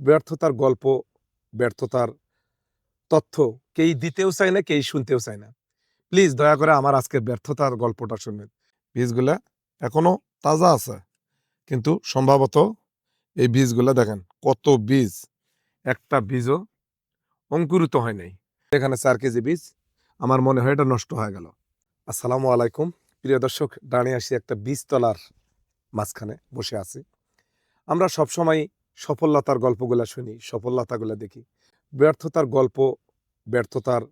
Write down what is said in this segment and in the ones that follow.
ব্যর্থতার গল্প, ব্যর্থতার তথ্য কেই দিতেও চায় না, কেই শুনতেও চায় না। প্লিজ দয়া করে আমার আজকের ব্যর্থতার গল্পটা শুনবেন। বীজগুলা এখনও তাজা আছে, কিন্তু সম্ভবত এই বীজগুলা দেখেন কত বীজ। একটা বীজও অঙ্কুরিত হয় নাই। এখানে চার কেজি বীজ, আমার মনে হয় এটা নষ্ট হয়ে গেল। আসসালামু আলাইকুম। প্রিয় দর্শক দাঁড়িয়ে আসি একটা বীজতলার মাঝখানে বসে আছি। আমরা সবসময় সফলতার গল্পগুলো শুনি, সফলতাগুলো দেখি। ব্যর্থতার গল্প, ব্যর্থতার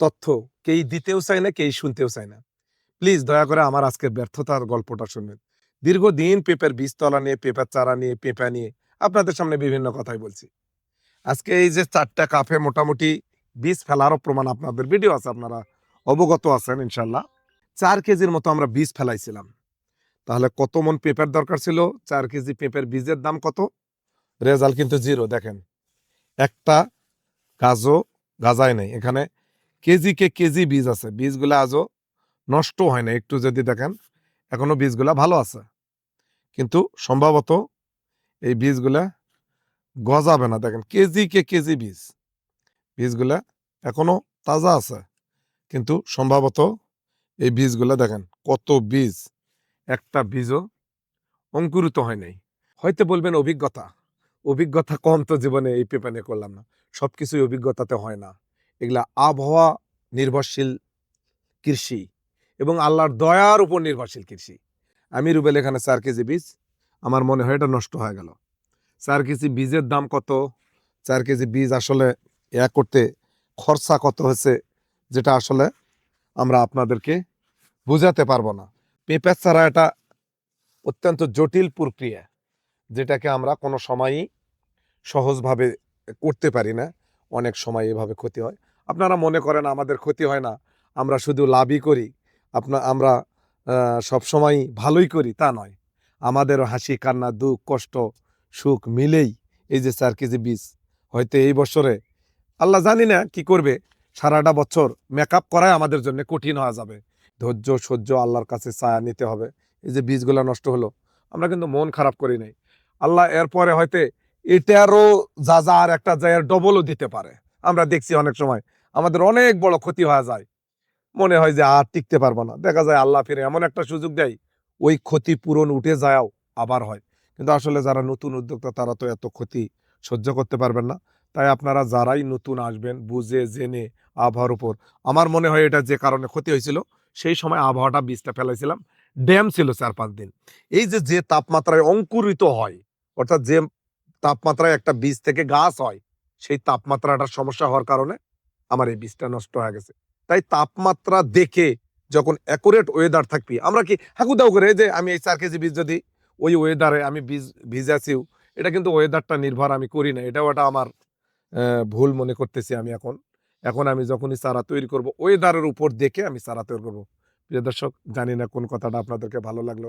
তথ্য কেই দিতেও চায় না, কেই শুনতেও চায় না। প্লিজ দয়া করে আমার আজকের ব্যর্থতার গল্পটা শুনবেন দীর্ঘদিন পেঁপের বীজতলা নিয়ে, পেঁপের চারা নিয়ে, পেঁপা নিয়ে আপনাদের সামনে বিভিন্ন কথাই বলছি। আজকে এই যে চারটা কাপে মোটামুটি বীজ ফেলারও প্রমাণ আপনাদের ভিডিও আছে, আপনারা অবগত আছেন ইনশাল্লাহ চার কেজির মতো আমরা বীজ ফেলাইছিলাম। তাহলে কত মন পেঁপের দরকার ছিল? চার কেজি পেঁপের বীজের দাম কত? রেজাল্ট কিন্তু জিরো, দেখেন। একটা গাছও গাজায় নেই। এখানে কেজি কে কেজি বীজ আছে। বীজগুলো আজও নষ্ট হয় না একটু যদি দেখেন, এখনও বীজগুলা ভালো আছে। কিন্তু সম্ভবত এই বীজগুলা গজাবে না। দেখেন, কেজি কে কেজি বীজ। বীজগুলা এখনও তাজা আছে। কিন্তু সম্ভবত এই বীজগুলা দেখেন, কত বীজ। একটা বীজও অঙ্কুরিত হয় নাই। হয়তো বলবেন অভিজ্ঞতা। অভিজ্ঞতা কম তো জীবনে এই পেপার নিয়ে করলাম না। সব কিছুই অভিজ্ঞতাতে হয় না। এগুলা আবহাওয়া নির্ভরশীল কৃষি এবং আল্লাহর দয়ার উপর নির্ভরশীল কৃষি। আমি রুবেল এখানে চার কেজি বীজ? আমার মনে হয় এটা নষ্ট হয়ে গেল। চার কেজি বীজের দাম কত? চার কেজি বীজ আসলে ইয়া করতে খরচা কত হয়েছে যেটা আসলে আমরা আপনাদেরকে বোঝাতে পারব না? পেঁপে ছাড়া এটা অত্যন্ত জটিল প্রক্রিয়া, যেটাকে আমরা কোনো সময়ই সহজভাবে করতে পারি না। অনেক সময় এভাবে ক্ষতি হয়। আপনারা মনে করেন আমাদের ক্ষতি হয় না। আমরা শুধু লাভই করি। আপনা, আমরা সব সময় ভালোই করি, তা নয়। আমাদের হাসি, কান্না, দুঃখ, কষ্ট, সুখ মিলেই এই যে চার কেজি বীজ, হয়তো এই বছরে আল্লাহ জানি না কি করবে। সারাটা বছর মেকআপ করাই আমাদের জন্য কঠিন হওয়া যাবে। ধৈর্য, সহ্য, আল্লাহর কাছে ছায়া নিতে হবে। এই যে বীজগুলো নষ্ট হলো, আমরা কিন্তু মন খারাপ করি নাই। আল্লাহ এরপরে হয়তো এটারও যা যা আর একটা জায়ের ডবলও দিতে পারে। আমরা দেখছি অনেক সময় আমাদের অনেক বড় ক্ষতি হয়ে যায়। মনে হয় যে আর টিকতে পারব না। দেখা যায় আল্লাহ ফিরে এমন একটা সুযোগ দেয়, ওই ক্ষতি পূরণ উঠে যায়ও আবার হয়। কিন্তু আসলে যারা নতুন উদ্যোক্তা, তারা তো এত ক্ষতি সহ্য করতে পারবেন না। তাই আপনারা যারাই নতুন আসবেন, বুঝে, জেনে আবহাওয়ার উপর, আমার মনে হয় এটা যে কারণে ক্ষতি হয়েছিল, সেই সময় আবহাওয়াটা বীজটা ফেলাইছিলাম। ড্যাম ছিল চার পাঁচ দিন। এই যে যে তাপমাত্রায় অঙ্কুরিত হয়, অর্থাৎ যে তাপমাত্রায় একটা বীজ থেকে গাছ হয়, সেই তাপমাত্রাটার সমস্যা হওয়ার কারণে আমার এই বীজটা নষ্ট হয়ে গেছে। তাই তাপমাত্রা দেখে যখন অ্যাকুরেট ওয়েদার থাকবি, আমরা কি হাকুদাও করে যে আমি এই চার কেজি বীজ যদি ওই ওয়েদারে আমি বীজ ভিজাছিও এটা কিন্তু ওয়েদারটা নির্ভর আমি করি না, এটাও একটা আমার ভুল মনে করতেছি আমি এখন। এখন আমি যখনই চারা তৈরি করব ওয়েদারের উপর দেখে আমি চারা তৈরি করব। প্রিয় দর্শক, জানি না কোন কথাটা আপনাদেরকে ভালো লাগল।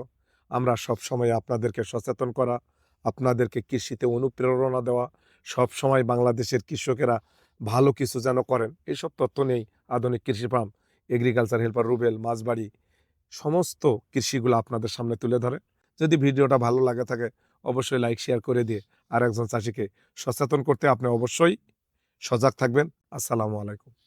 আমরা সব সময় আপনাদেরকে সচেতন করা আপনাদেরকে কৃষিতে অনুপ্রেরণা দেওয়া, সব সময় বাংলাদেশের কৃষকেরা ভালো কিছু যেন করেন এইসব তথ্য নেই আধুনিক কৃষি ফার্ম, এগ্রিকালচার হেল্পার রুবেল মাছবাড়ি সমস্ত কৃষিগুলো আপনাদের সামনে তুলে ধরে। যদি ভিডিওটা ভালো লাগে থাকে, অবশ্যই লাইক, শেয়ার করে দিয়ে আর একজন চাষিকে সচেতন করতে আপনি অবশ্যই সজাগ থাকবেন। আসসালামু আলাইকুম।